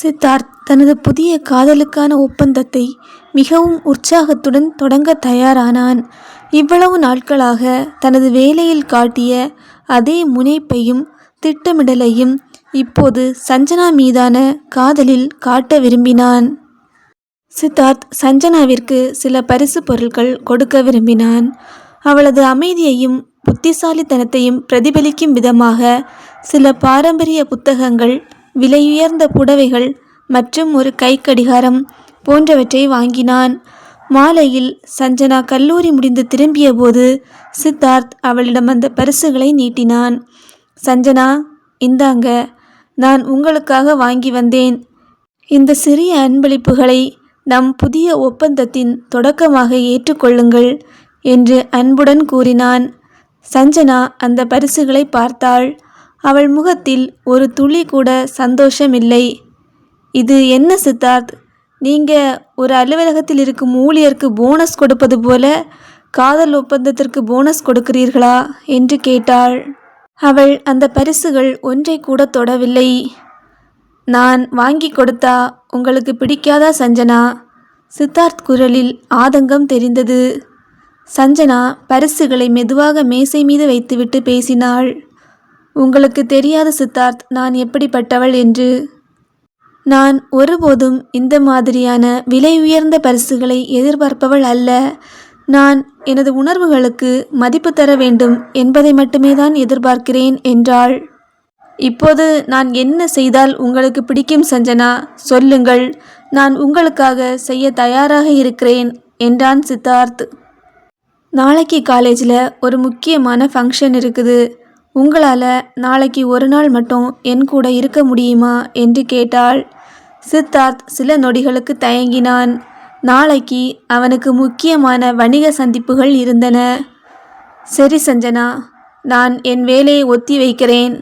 சித்தார்த் தனது புதிய காதலுக்கான ஒப்பந்தத்தை மிகவும் உற்சாகத்துடன் தொடங்க தயாரானான். இவ்வளவு நாட்களாக தனது வேலையில் காட்டிய அதே முனைப்பையும் திட்டமிடலையும் இப்போது சஞ்சனா மீதான காதலில் காட்ட விரும்பினான். சித்தார்த் சஞ்சனாவிற்கு சில பரிசு பொருட்கள் கொடுக்க விரும்பினான். அவளது அமைதியையும் புத்திசாலித்தனத்தையும் பிரதிபலிக்கும் விதமாக சில பாரம்பரிய புத்தகங்கள் விலையுயர்ந்த புடவைகள் மற்றும் ஒரு கைக்கடிகாரம் போன்றவற்றை வாங்கினான். மாலையில் சஞ்சனா கல்லூரி முடிந்து திரும்பியபோது சித்தார்த் அவளிடம் அந்த பரிசுகளை நீட்டினான். சஞ்சனா இந்தாங்க நான் உங்களுக்காக வாங்கி வந்தேன். இந்த சிறிய அன்பளிப்புகளை நம் புதிய ஒப்பந்தத்தின் தொடக்கமாக ஏற்றுக்கொள்ளுங்கள் என்று அன்புடன் கூறினான். சஞ்சனா அந்த பரிசுகளை பார்த்தாள். அவள் முகத்தில் ஒரு துளி கூட சந்தோஷமில்லை. இது என்ன சித்தார்த்? நீங்கள் ஒரு அலுவலகத்தில் இருக்கும் ஊழியருக்கு போனஸ் கொடுப்பது போல காதல் ஒப்பந்தத்திற்கு போனஸ் கொடுக்கிறீர்களா? என்று கேட்டாள். அவள் அந்த பரிசுகள் ஒன்றை கூட தொடவில்லை. நான் வாங்கி கொடுத்தா உங்களுக்கு பிடிக்காதா சஞ்சனா? சித்தார்த் குரலில் ஆதங்கம் தெரிந்தது. சஞ்சனா பரிசுகளை மெதுவாக மேசை மீது வைத்துவிட்டு பேசினாள். உங்களுக்கு தெரியாத சித்தார்த் நான் எப்படிப்பட்டவள் என்று? நான் ஒருபோதும் இந்த மாதிரியான விலை உயர்ந்த பரிசுகளை எதிர்பார்ப்பவள் அல்ல. நான் எனது உணர்வுகளுக்கு மதிப்பு தர வேண்டும் என்பதை மட்டுமே தான் எதிர்பார்க்கிறேன் என்றாள். இப்போது நான் என்ன செய்தால் உங்களுக்கு பிடிக்கும் சஞ்சனா? சொல்லுங்கள். நான் உங்களுக்காக செய்ய தயாராக இருக்கிறேன் என்றான் சித்தார்த். நாளைக்கு காலேஜில் ஒரு முக்கியமான ஃபங்க்ஷன் இருக்குது. உங்களால் நாளைக்கு ஒரு நாள் மட்டும் என் கூட இருக்க முடியுமா என்று கேட்டாள். சித்தார்த் சில நொடிகளுக்கு தயங்கினான். நாளைக்கு அவனுக்கு முக்கியமான வணிக சந்திப்புகள் இருந்தன. சரி சஞ்சனா நான் என் வேலையை ஒத்தி வைக்கிறேன்.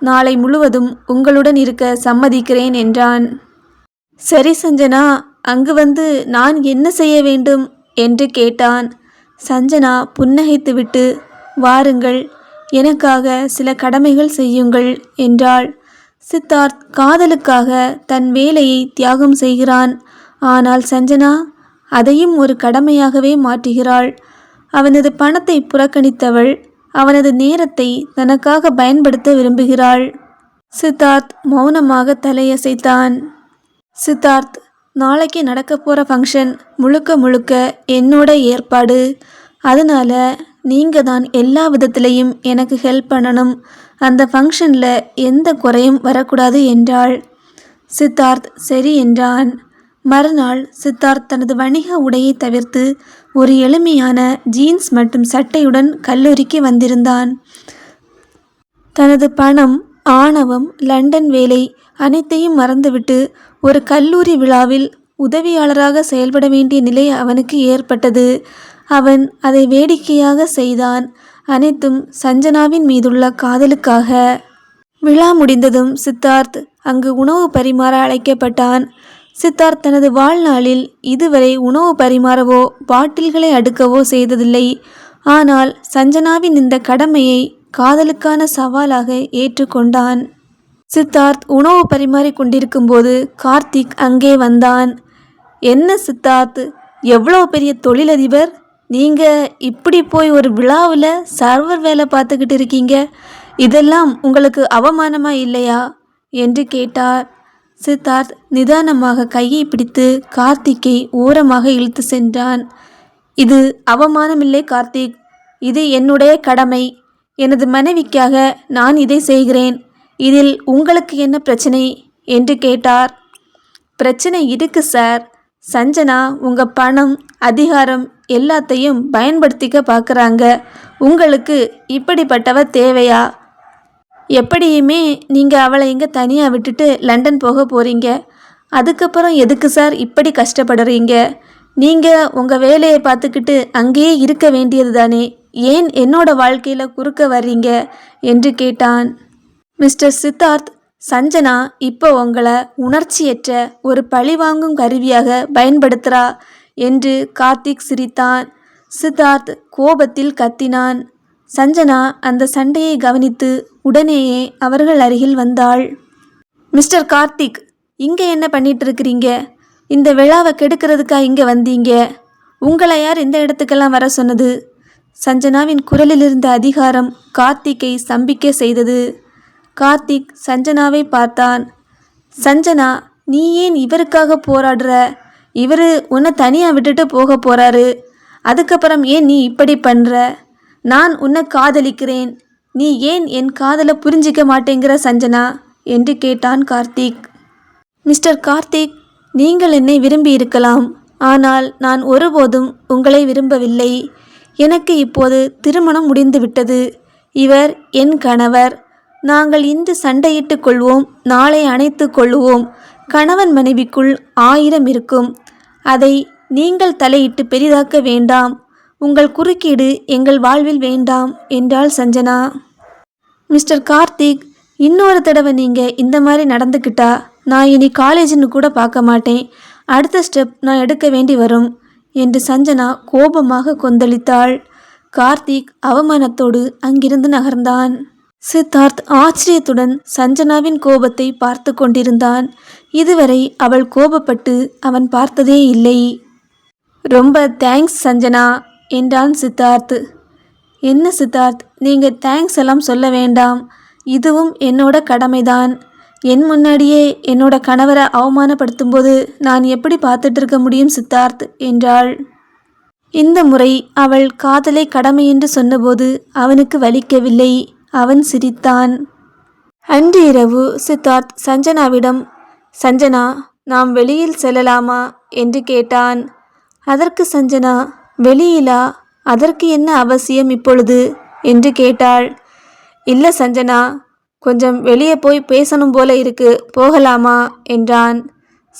நாளை முழுவதும் உங்களுடன் இருக்க சம்மதிக்கிறேன் என்றான். சரி சஞ்சனா அங்கு வந்து நான் என்ன செய்ய வேண்டும்? என்று கேட்டான். சஞ்சனா புன்னகைத்துவிட்டு வாருங்கள் எனக்காக சில கடமைகள் செய்யுங்கள் என்றாள். சித்தார்த் காதலுக்காக தன் வேலையை தியாகம் செய்கிறான். ஆனால் சஞ்சனா அதையும் ஒரு கடமையாகவே மாற்றுகிறாள். அவனது பணத்தை புறக்கணித்தவள் அவனது நேரத்தை தனக்காக பயன்படுத்த விரும்புகிறாள். சித்தார்த் மௌனமாக தலையசைத்தான். சித்தார்த் நாளைக்கு நடக்க போகிற ஃபங்க்ஷன் முழுக்க முழுக்க என்னோட ஏற்பாடு. அதனால் நீங்கள் தான் எல்லா விதத்திலையும் எனக்கு ஹெல்ப் பண்ணணும். அந்த ஃபங்க்ஷனில் எந்த குறையும் வரக்கூடாது என்றாள். சித்தார்த் சரி என்றான். மறுநாள் சித்தார்த் தனது வணிக உடையை தவிர்த்து ஒரு எளிமையான ஜீன்ஸ் மற்றும் சட்டையுடன் கல்லூரிக்கு வந்திருந்தான். தனது பணம் ஆணவம் லண்டன் வேலை அனைத்தையும் மறந்துவிட்டு ஒரு கல்லூரி விழாவில் உதவியாளராக செயல்பட வேண்டிய நிலை அவனுக்கு ஏற்பட்டது. அவன் அதை வேடிக்கையாக செய்தான். அனைத்தும் சஞ்சனாவின் மீதுள்ள காதலுக்காக. விழா முடிந்ததும் சித்தார்த் அங்கு உணவு பரிமாற அழைக்கப்பட்டான். சித்தார்த் தனது வாழ்நாளில் இதுவரை உணவு பரிமாறவோ பாட்டில்களை அடுக்கவோ செய்ததில்லை. ஆனால் சஞ்சனாவின் இந்த கடமையை காதலுக்கான சவாலாக ஏற்றுக்கொண்டான். சித்தார்த் உணவு பரிமாறிக் கொண்டிருக்கும்போது கார்த்திக் அங்கே வந்தான். என்ன சித்தார்த்? எவ்வளோ பெரிய தொழிலதிபர்? நீங்கள் இப்படி போய் ஒரு விழாவில் சர்வர் வேலை பார்த்துக்கிட்டு இருக்கீங்க? இதெல்லாம் உங்களுக்கு அவமானமா இல்லையா? என்று கேட்டார். சித்தார்த் நிதானமாக கையை பிடித்து கார்த்திக்கை ஓரமாக இழுத்து சென்றான். இது அவமானமில்லை கார்த்திக். இது என்னுடைய கடமை. எனது மனைவிக்காக நான் இதை செய்கிறேன். இதில் உங்களுக்கு என்ன பிரச்சனை? என்று கேட்டார். பிரச்சனை இருக்கு சார். சஞ்சனா உங்கள் பணம் அதிகாரம் எல்லாத்தையும் பயன்படுத்திக்க பார்க்குறாங்க. உங்களுக்கு இப்படிப்பட்டவ தேவையா? எப்படியுமே நீங்கள் அவளை இங்கே தனியாக விட்டுட்டு லண்டன் போக போகிறீங்க அதுக்கப்புறம் எதுக்கு சார் இப்படி கஷ்டப்படுறீங்க? நீங்கள் உங்கள் வேலையை பார்த்துக்கிட்டு அங்கேயே இருக்க வேண்டியது தானே ஏன் என்னோட வாழ்க்கையில் குறுக்க வர்றீங்க? என்று கேட்டான். மிஸ்டர் சித்தார்த் சஞ்சனா இப்போ உங்களை உணர்ச்சியற்ற ஒரு பழிவாங்கும் கருவியாக பயன்படுத்துகிறா என்று கார்த்திக் சிரித்தான். சித்தார்த் கோபத்தில் கத்தினான். சஞ்சனா அந்த சண்டையை கவனித்து உடனேயே அவர்கள் அருகில் வந்தாள். மிஸ்டர் கார்த்திக் இங்கே என்ன பண்ணிட்டு இருக்கிறீங்க இந்த விழாவை கெடுக்கிறதுக்கா இங்கே வந்தீங்க? உங்களை யார் இந்த இடத்துக்கெல்லாம் வர சொன்னது? சஞ்சனாவின் குரலில் இருந்த அதிகாரம் கார்த்திக்கை சம்பிக்க செய்தது. கார்த்திக் சஞ்சனாவை பார்த்தான். சஞ்சனா நீ ஏன் இவருக்காக போராடுற? இவர் உன்னை தனியாக விட்டுட்டு போக போகிறாரு அதுக்கப்புறம் ஏன் நீ இப்படி பண்ணுற நான் உன்னை காதலிக்கிறேன். நீ ஏன் என் காதலை புரிஞ்சிக்க மாட்டேங்கிற சஞ்சனா? என்று கேட்டான் கார்த்திக். மிஸ்டர் கார்த்திக் நீங்கள் என்னை விரும்பி இருக்கலாம். ஆனால் நான் ஒருபோதும் உங்களை விரும்பவில்லை. எனக்கு இப்போது திருமணம் முடிந்துவிட்டது இவர் என் கணவர். நாங்கள் இன்று சண்டையிட்டு கொள்வோம். நாளை அணைத்து கொள்வோம். கணவன் மனைவிக்குள் ஆயிரம் இருக்கும். அதை நீங்கள் தலையிட்டு பெரிதாக்க வேண்டாம். உங்கள் குறுக்கீடு எங்கள் வாழ்வில் வேண்டாம் என்றாள் சஞ்சனா. மிஸ்டர் கார்த்திக் இன்னொரு தடவை நீங்கள் இந்த மாதிரி நடந்துக்கிட்டா நான் இனி காலேஜ்னு கூட பார்க்க மாட்டேன். அடுத்த ஸ்டெப் நான் எடுக்க வேண்டி வரும் என்று சஞ்சனா கோபமாக கொந்தளித்தாள். கார்த்திக் அவமானத்தோடு அங்கிருந்து நகர்ந்தான். சித்தார்த் ஆச்சரியத்துடன் சஞ்சனாவின் கோபத்தை பார்த்து கொண்டிருந்தான். இதுவரை அவள் கோபப்பட்டு அவன் பார்த்ததே இல்லை. ரொம்ப தேங்க்ஸ் சஞ்சனா என்றான் சித்தார்த். என்ன சித்தார்த் நீங்கள் தேங்க்ஸ் எல்லாம் சொல்ல வேண்டாம். இதுவும் என்னோட கடமைதான். என் முன்னாடியே என்னோட கணவரை அவமானப்படுத்தும்போது நான் எப்படி பார்த்துட்டு இருக்க முடியும் சித்தார்த்? என்றாள். இந்த முறை அவள் காதலை கடமை என்று சொன்னபோது அவனுக்கு வலிக்கவில்லை. அவன் சிரித்தான். அன்று இரவு சித்தார்த் சஞ்சனாவிடம் சஞ்சனா நாம் வெளியில் செல்லலாமா? என்று கேட்டான். அதற்கு சஞ்சனா வெளியிலா? அதற்கு என்ன அவசியம் இப்பொழுது? என்று கேட்டாள். இல்லை சஞ்சனா கொஞ்சம் வெளியே போய் பேசணும் போல இருக்கு. போகலாமா? என்றான்.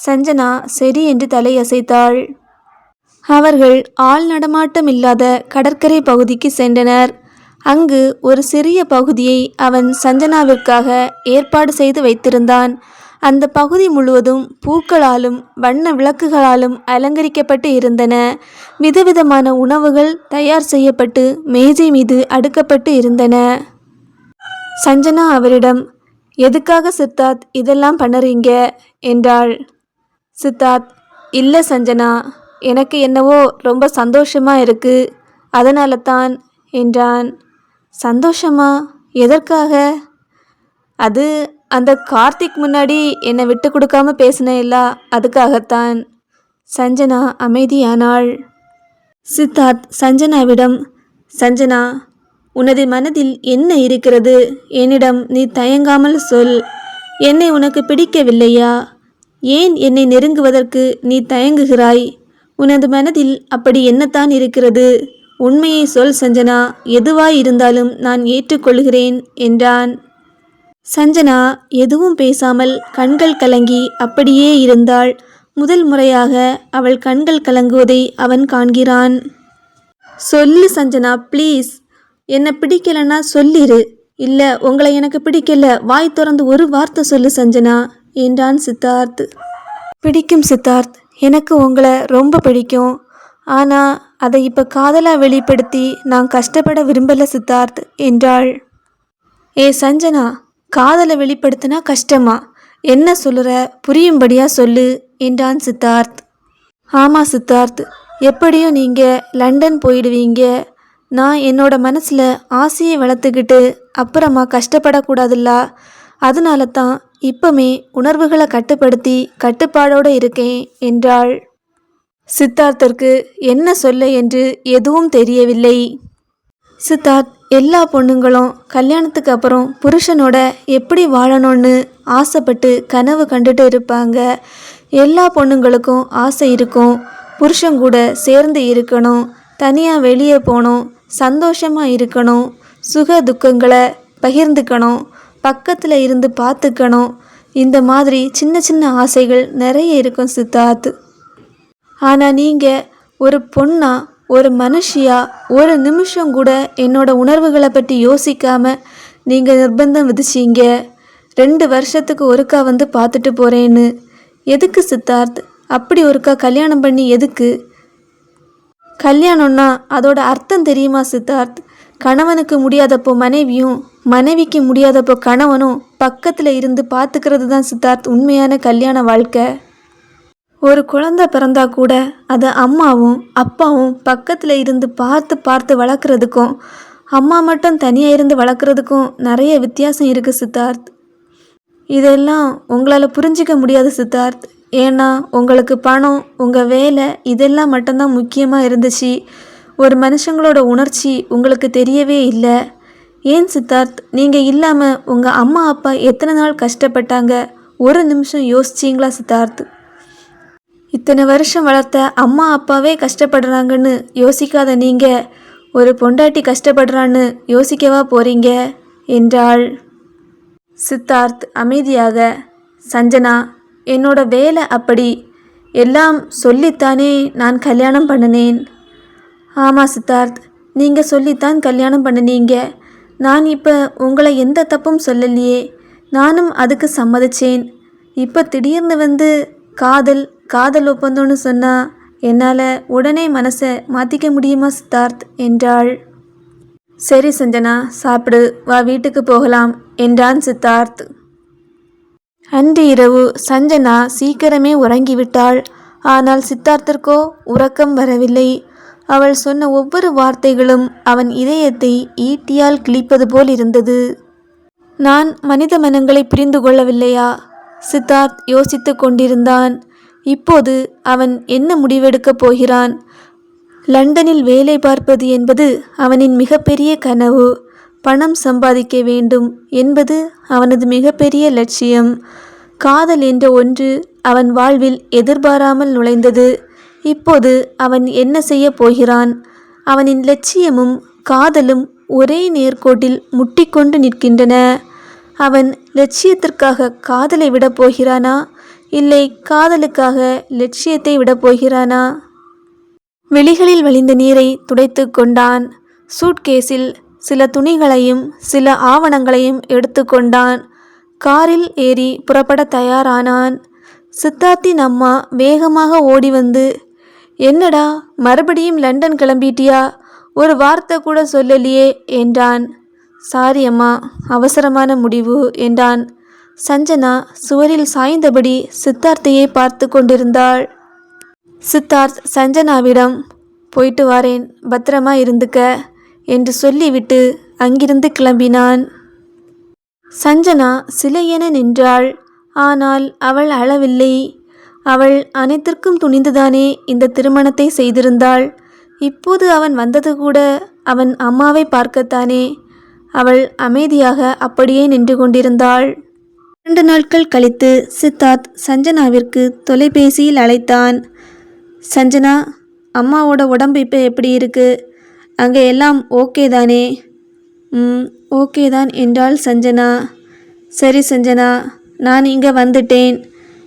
சஞ்சனா சரி என்று தலையசைத்தாள். அவர்கள் ஆள் நடமாட்டம் இல்லாத கடற்கரை பகுதிக்கு சென்றனர். அங்கு ஒரு சிறிய பகுதியை அவன் சஞ்சனாவிற்காக ஏற்பாடு செய்து வைத்திருந்தான். அந்த பகுதி முழுவதும் பூக்களாலும் வண்ண விளக்குகளாலும் அலங்கரிக்கப்பட்டு இருந்தன. விதவிதமான உணவுகள் தயார் செய்யப்பட்டு மேஜை மீது அடுக்கப்பட்டு இருந்தன. சஞ்சனா அவரிடம் எதுக்காக சித்தார்த் இதெல்லாம் பண்ணுறீங்க? என்றாள். சித்தார்த் இல்லை சஞ்சனா எனக்கு என்னவோ ரொம்ப சந்தோஷமா இருக்கு. அதனால தான் என்றான். சந்தோஷமா? எதற்காக? அது அந்த கார்த்திக் முன்னாடி என்னை விட்டு கொடுக்காம பேசினேல்ல அதுக்காகத்தான். சஞ்சனா அமைதியானாள். சித்தார்த் சஞ்சனாவிடம் சஞ்சனா உனது மனதில் என்ன இருக்கிறது? என்னிடம் நீ தயங்காமல் சொல். என்னை உனக்கு பிடிக்கவில்லையா? ஏன் என்னை நெருங்குவதற்கு நீ தயங்குகிறாய்? உனது மனதில் அப்படி என்னத்தான் இருக்கிறது? உண்மையை சொல் சஞ்சனா. எதுவாய் இருந்தாலும் நான் ஏற்றுக்கொள்கிறேன் என்றான். சஞ்சனா எதுவும் பேசாமல் கண்கள் கலங்கி அப்படியே இருந்தாள். முதல் முறையாக அவள் கண்கள் கலங்குவதை அவன் காண்கிறான். சொல்லு சஞ்சனா ப்ளீஸ். என்னை பிடிக்கலன்னா சொல்லிரு. இல்லை உங்களை எனக்கு பிடிக்கல. வாய் திறந்து ஒரு வார்த்தை சொல்லு சஞ்சனா என்றான் சித்தார்த். பிடிக்கும் சித்தார்த் எனக்கு உங்களை ரொம்ப பிடிக்கும். ஆனால் அதை இப்போ காதலாக வெளிப்படுத்தி நான் கஷ்டப்பட விரும்பலை சித்தார்த் என்றாள். ஏ சஞ்சனா காதலை வெளிப்படுத்தினா கஷ்டமா? என்ன சொல்லுற? புரியும்படியா சொல்லு என்றான் சித்தார்த். ஆமாம் சித்தார்த். எப்படியும் நீங்கள் லண்டன் போயிடுவீங்க. நான் என்னோட மனசில் ஆசையை வளர்த்துக்கிட்டு அப்புறமா கஷ்டப்படக்கூடாதுல்ல. அதனால தான் இப்பமே உணர்வுகளை கட்டுப்படுத்தி கட்டுப்பாடோடு இருக்கேன் என்றாள். சித்தார்த்திற்கு என்ன சொல்ல என்று எதுவும் தெரியவில்லை. சித்தார்த் எல்லா பொண்ணுங்களும் கல்யாணத்துக்கு அப்புறம் புருஷனோட எப்படி வாழணும்னு ஆசைப்பட்டு கனவு கண்டுட்டு இருப்பாங்க. எல்லா பொண்ணுங்களுக்கும் ஆசை இருக்கும். புருஷன் கூட சேர்ந்து இருக்கணும். தனியாக வெளியே போகணும். சந்தோஷமாக இருக்கணும். சுக துக்கங்களை பகிர்ந்துக்கணும். பக்கத்தில் இருந்து பார்த்துக்கணும். இந்த மாதிரி சின்ன சின்ன ஆசைகள் நிறைய இருக்கும் சித்தார்த். ஆனால் நீங்கள் ஒரு பொண்ணாக ஒரு மனுஷியா? ஒரு நிமிஷம் கூட என்னோட உணர்வுகளை பற்றி யோசிக்காம நீங்கள் நிர்பந்தம் விதிச்சீங்க. ரெண்டு வருஷத்துக்கு ஒருக்கா வந்து பார்த்துட்டு போகிறேன்னு எதுக்கு சித்தார்த்? அப்படி ஒருக்கா கல்யாணம் பண்ணி எதுக்கு? கல்யாணம்னா அதோட அர்த்தம் தெரியுமா சித்தார்த்? கணவனுக்கு முடியாதப்போ மனைவியும் மனைவிக்கு முடியாதப்போ கணவனும் பக்கத்தில் இருந்து பார்த்துக்கிறது தான் சித்தார்த் உண்மையான கல்யாண வாழ்க்கை. ஒரு குழந்தை பிறந்தா கூட அதை அம்மாவும் அப்பாவும் பக்கத்தில் இருந்து பார்த்து பார்த்து வளர்க்குறதுக்கும் அம்மா மட்டும் தனியாக இருந்து வளர்க்குறதுக்கும் நிறைய வித்தியாசம் இருக்குது சித்தார்த். இதெல்லாம் உங்களால் புரிஞ்சிக்க முடியாது சித்தார்த். ஏன்னா உங்களுக்கு பணம் உங்கள் வேலை இதெல்லாம் மட்டும்தான் முக்கியமாக இருந்துச்சு. ஒரு மனுஷங்களோட உணர்ச்சி உங்களுக்கு தெரியவே இல்லை. ஏன் சித்தார்த்? நீங்கள் இல்லாமல் உங்கள் அம்மா அப்பா எத்தனை நாள் கஷ்டப்பட்டாங்க? ஒரு நிமிஷம் யோசிச்சிங்களா சித்தார்த்? இத்தனை வருஷம் வளர்த்த அம்மா அப்பாவே கஷ்டப்படுறாங்கன்னு யோசிக்காத நீங்கள் ஒரு பொண்டாட்டி கஷ்டப்படுறான்னு யோசிக்கவா போறீங்க? என்றாள். சித்தார்த் அமைதியாக சஞ்சனா என்னோட வேலை அப்படி. எல்லாம் சொல்லித்தானே நான் கல்யாணம் பண்ணினேன். ஆமாம் சித்தார்த் நீங்கள் சொல்லித்தான் கல்யாணம் பண்ணினீங்க. நான் இப்போ உங்களை எந்த தப்பும் சொல்லலையே. நானும் அதுக்கு சம்மதிச்சேன். இப்போ திடீர்னு வந்து காதல் காதல் ஒப்பந்தம்னு சொன்னா என்னால் உடனே மனசை மாற்றிக்க முடியுமா சித்தார்த்? என்றாள். சரி சஞ்சனா சாப்பிடு வா வீட்டுக்கு போகலாம் என்றான் சித்தார்த். அன்று இரவு சஞ்சனா சீக்கிரமே உறங்கிவிட்டாள். ஆனால் சித்தார்த்திற்கோ உறக்கம் வரவில்லை. அவள் சொன்ன ஒவ்வொரு வார்த்தைகளும் அவன் இதயத்தை ஈட்டியால் கிழிப்பது போல் இருந்தது. நான் மனித மனங்களை புரிந்து கொள்ளவில்லையா? சித்தார்த் யோசித்து கொண்டிருந்தான். இப்போது அவன் என்ன முடிவெடுக்கப் போகிறான்? லண்டனில் வேலை பார்ப்பது என்பது அவனின் மிகப்பெரிய கனவு. பணம் சம்பாதிக்க வேண்டும் என்பது அவனது மிகப்பெரிய லட்சியம். காதல் என்ற ஒன்று அவன் வாழ்வில் எதிர்பாராமல் நுழைந்தது. இப்போது அவன் என்ன செய்ய போகிறான்? அவனின் லட்சியமும் காதலும் ஒரே நேர்கோட்டில் முட்டிக்கொண்டு நிற்கின்றன. அவன் லட்சியத்திற்காக காதலை விடப் போகிறானா? இல்லை காதலுக்காக லட்சியத்தை விடப் போகிறானா? விழிகளில் வழிந்த நீரை துடைத்து கொண்டான். சூட்கேஸில் சில துணிகளையும் சில ஆவணங்களையும் எடுத்துக்கொண்டான் காரில் ஏறி புறப்பட தயாரானான். சித்தார்த்தின் அம்மா வேகமாக ஓடி வந்து என்னடா மறுபடியும் லண்டன் கிளம்பிட்டியா? ஒரு வார்த்தை கூட சொல்லலையே என்றான். சாரி அம்மா அவசரமான முடிவு என்றான். சஞ்சனா சுவரில் சாய்ந்தபடி சித்தார்த்தையே பார்த்து கொண்டிருந்தாள். சித்தார்த் சஞ்சனாவிடம் போயிட்டு வாரேன் பத்திரமா இருந்துக்க என்று சொல்லிவிட்டு அங்கிருந்து கிளம்பினான். சஞ்சனா சிலையென நின்றாள். ஆனால் அவள் அளவில்லை அவள் அனைத்திற்கும் துணிந்துதானே இந்த திருமணத்தை செய்திருந்தாள். இப்போது அவன் வந்தது கூட அவன் அம்மாவை பார்க்கத்தானே. அவள் அமைதியாக அப்படியே நின்று கொண்டிருந்தாள். இரண்டு நாட்கள் கழித்து சித்தார்த் சஞ்சனாவிற்கு தொலைபேசியில் அழைத்தான். சஞ்சனா அம்மாவோட உடம்பு இப்போ எப்படி இருக்கு? அங்கே எல்லாம் ஓகே தானே? ம் ஓகே தான் என்றாள் சஞ்சனா. சரி சஞ்சனா நான் இங்கே வந்துட்டேன்.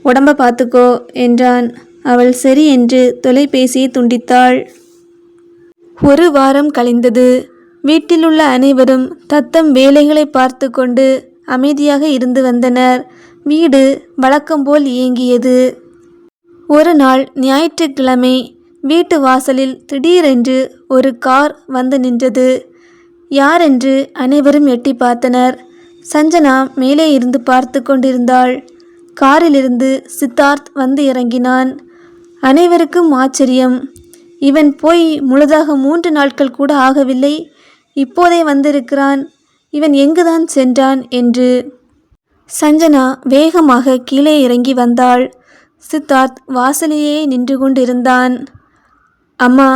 உடம்ப பார்த்துக்கோ என்றான். அவள் சரி என்று தொலைபேசியை துண்டித்தாள். ஒரு வாரம் கழிந்தது. வீட்டிலுள்ள அனைவரும் தத்தம் வேலைகளை பார்த்து கொண்டு அமைதியாக இருந்து வந்தனர். வீடு வழக்கம்போல் இயங்கியது. ஒரு நாள் ஞாயிற்றுக்கிழமை வீட்டு வாசலில் திடீரென்று ஒரு கார் வந்து நின்றது. யாரென்று அனைவரும் எட்டி பார்த்தனர். சஞ்சனா மேலே இருந்து பார்த்து கொண்டிருந்தாள். காரிலிருந்து சித்தார்த் வந்து இறங்கினான். அனைவருக்கும் ஆச்சரியம். இவன் போய் முழுதாக மூன்று நாட்கள் கூட ஆகவில்லை. இப்போதே வந்திருக்கிறான். இவன் எங்குதான் சென்றான் என்று. சஞ்சனா வேகமாக கீழே இறங்கி வந்தாள். சித்தார்த் வாசலையே நின்று கொண்டிருந்தான். அம்மா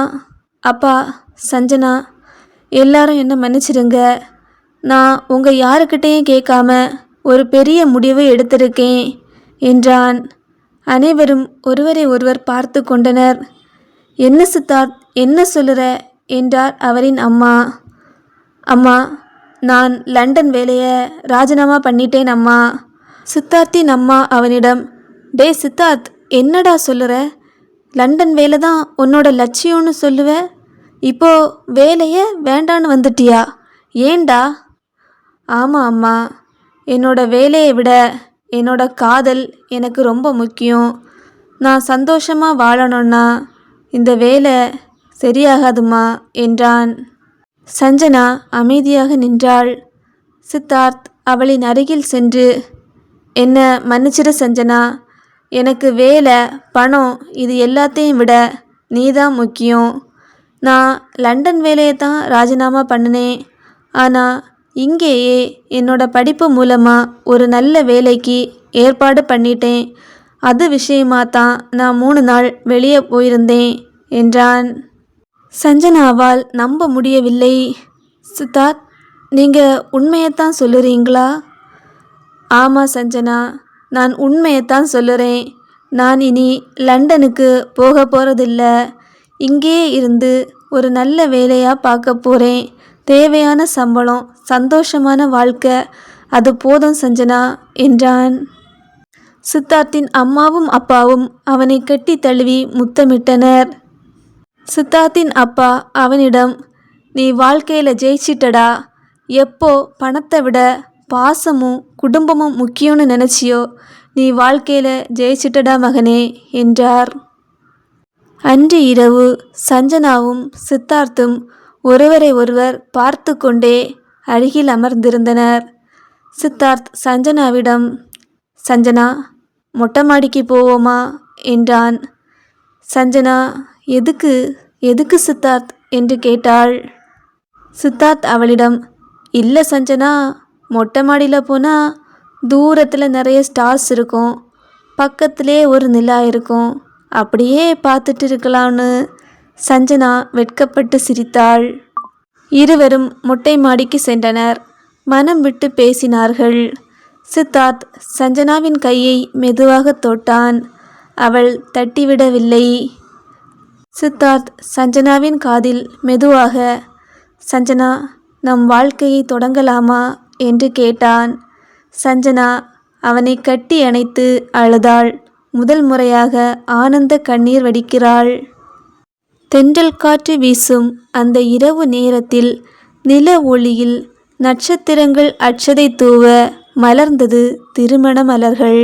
அப்பா சஞ்சனா எல்லாரும் என்ன மன்னிச்சிடுங்க நான் உங்கள் யாருக்கிட்டேயும் கேட்காம ஒரு பெரிய முடிவை எடுத்திருக்கேன் என்றான். அனைவரும் ஒருவரை ஒருவர் பார்த்து கொண்டனர். என்ன சித்தார்த் என்ன சொல்லுற? என்றார் அவரின் அம்மா. அம்மா நான் லண்டன் வேலையை ராஜினாமா பண்ணிட்டேன் அம்மா. சித்தார்த்தின் அம்மா அவனிடம் டே சித்தார்த் என்னடா சொல்லுற? லண்டன் வேலை தான் உன்னோட லட்சியம்னு சொல்லுவ? இப்போ வேலையை வேண்டான்னு வந்துட்டியா? ஏண்டா ஆமாம் அம்மா. என்னோட வேலையை விட என்னோட காதல் எனக்கு ரொம்ப முக்கியம். நான் சந்தோஷமாக வாழணும்னா இந்த வேலை சரியாகாதுமா? என்றான். சஞ்சனா அமைதியாக நின்றாள். சித்தார்த் அவளின் அருகில் சென்று என்ன மன்னிச்சிட சஞ்சனா எனக்கு வேலை பணம் இது எல்லாத்தையும் விட நீதான் முக்கியம். நான் லண்டன் வேலையை தான் ராஜினாமா பண்ணினேன். ஆனால் இங்கேயே என்னோட படிப்பு மூலமாக ஒரு நல்ல வேலைக்கு ஏற்பாடு பண்ணிட்டேன். அது விஷயமா தான் நான் மூணு நாள் வெளியே போயிருந்தேன் என்றான். சஞ்சனாவால் நம்ப முடியவில்லை. சித்தார்த் நீங்கள் உண்மையைத்தான் சொல்லுறீங்களா? ஆமாம் சஞ்சனா நான் உண்மையைத்தான் சொல்லுறேன். நான் இனி லண்டனுக்கு போக போகிறதில்ல இங்கேயே இருந்து ஒரு நல்ல வேலையாக பார்க்க போகிறேன் தேவையான சம்பளம் சந்தோஷமான வாழ்க்கை அது போதும் சஞ்சனா என்றான். சித்தார்த்தின் அம்மாவும் அப்பாவும் அவனை கட்டி தழுவி முத்தமிட்டனர். சித்தார்த்தின் அப்பா அவனிடம் நீ வாழ்க்கையில் ஜெயிச்சிட்டடா. எப்போ பணத்தை விட பாசமும் குடும்பமும் முக்கியம்னு நினச்சியோ நீ வாழ்க்கையில் ஜெயிச்சிட்டடா மகனே என்றார். அன்று இரவு சஞ்சனாவும் சித்தார்த்தும் ஒருவரை ஒருவர் பார்த்து கொண்டே அருகில் அமர்ந்திருந்தனர். சித்தார்த் சஞ்சனாவிடம் சஞ்சனா மொட்டை மாடிக்கு போவோமா? என்றான். சஞ்சனா எதுக்கு எதுக்கு சித்தார்த்? என்று கேட்டாள். சித்தார்த் அவளிடம் இல்லை சஞ்சனா மொட்டை மாடியில் போனால் தூரத்தில் நிறைய ஸ்டார்ஸ் இருக்கும். பக்கத்திலே ஒரு நிலா இருக்கும். அப்படியே பார்த்துட்டு இருக்கலாம்னு. சஞ்சனா வெட்கப்பட்டு சிரித்தாள். இருவரும் மொட்டை மாடிக்கு சென்றனர். மனம் விட்டு பேசினார்கள். சித்தார்த் சஞ்சனாவின் கையை மெதுவாக தொட்டான். அவள் தட்டிவிடவில்லை. சித்தார்த் சஞ்சனாவின் காதில் மெதுவாக சஞ்சனா நம் வாழ்க்கையை தொடங்கலாமா என்று கேட்டான். சஞ்சனா அவனை கட்டி அணைத்து அழுதாள். முதல் முறையாக ஆனந்த கண்ணீர் வடிக்கிறாள். தென்றல் காற்று வீசும் அந்த இரவு நேரத்தில் நில ஒளியில் நட்சத்திரங்கள் அச்சதை தூவ மலர்ந்தது திருமண மலர்கள்.